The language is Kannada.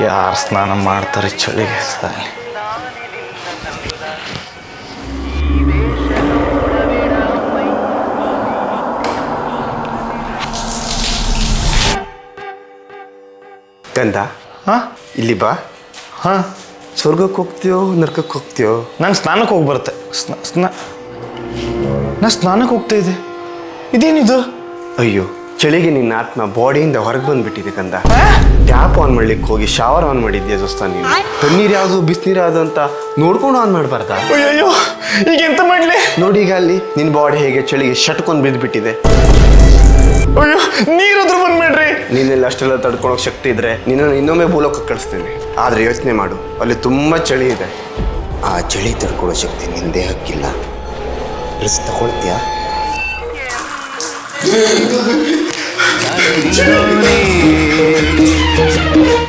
ಯಾರು ಸ್ನಾನ ಮಾಡ್ತಾರೆ ಚಳಿಗೆ ಸಾಲಿ ಗಂಧ? ಹಾಂ? ಇಲ್ಲಿ ಬಾ. ಹಾಂ. ಸ್ವರ್ಗಕ್ಕೆ ಹೋಗ್ತೀಯೋ ನರ್ಕಕ್ಕೆ ಹೋಗ್ತೀಯೋ? ನಾನು ಸ್ನಾನಕ್ಕೆ ಹೋಗಿ ಬರುತ್ತೆ. ಸ್ನಾ ಸ್ನ. ನಾ ಸ್ನಾನಕ್ಕೆ ಹೋಗ್ತಾ ಇದ್ದೆ. ಇದೇನಿದು? ಅಯ್ಯೋ ಚಳಿಗೆ ನಿನ್ನ ಆತ್ಮ ಬಾಡಿಯಿಂದ ಹೊರಗೆ ಬಂದ್ಬಿಟ್ಟಿದೆ ಕಂದ. ಟ್ಯಾಪ್ ಆನ್ ಮಾಡ್ಲಿಕ್ಕೆ ಹೋಗಿ ಶವರ್ ಆನ್ ಮಾಡಿದ್ಯಾ ದೋಸ್ತ ನೀನು? ತಣ್ಣೀರ್ ಯಾವುದು ಬಿಸಿನೀರ್ ಯಾವುದು ಅಂತ ನೋಡ್ಕೊಂಡು ಆನ್ ಮಾಡಬಾರ್ದಾ? ಅಯ್ಯಯ್ಯೋ ಈಗ ಎಂತ ಮಾಡ್ಲಿ? ನೋಡಿ ಈಗ ಅಲ್ಲಿ ನಿನ್ನ ಬಾಡಿ ಹೇಗೆ ಚಳಿಗೆ ಶಟ್ಕೊಂಡು ಬಿದ್ದುಬಿಟ್ಟಿದೆ ಅಯ್ಯೋ ನೀರಾದ್ರೂ ಬಂದ್ಬೇಡ್ರಿ ನೀನೆಲ್ಲ ಅಷ್ಟೆಲ್ಲ ತಡ್ಕೊಳಕ್ ಶಕ್ತಿ ಇದ್ರೆ ನಿನ್ನನ್ನು ಇನ್ನೊಮ್ಮೆ ಭೂಲೋಕಕ್ಕೆ ಕಳಿಸ್ತೇನೆ. ಆದ್ರೆ ಯೋಚನೆ ಮಾಡು ಅಲ್ಲಿ ತುಂಬಾ ಚಳಿ ಇದೆ. ಆ ಚಳಿ ತಡ್ಕೊಳ್ಳೋ ಶಕ್ತಿ ನಿನ್ನ ದೇಹಕ್ಕಿಲ್ಲ. ರಿಸ್ಕ್ ತಗೊಳ್ತೀಯಾ? Two.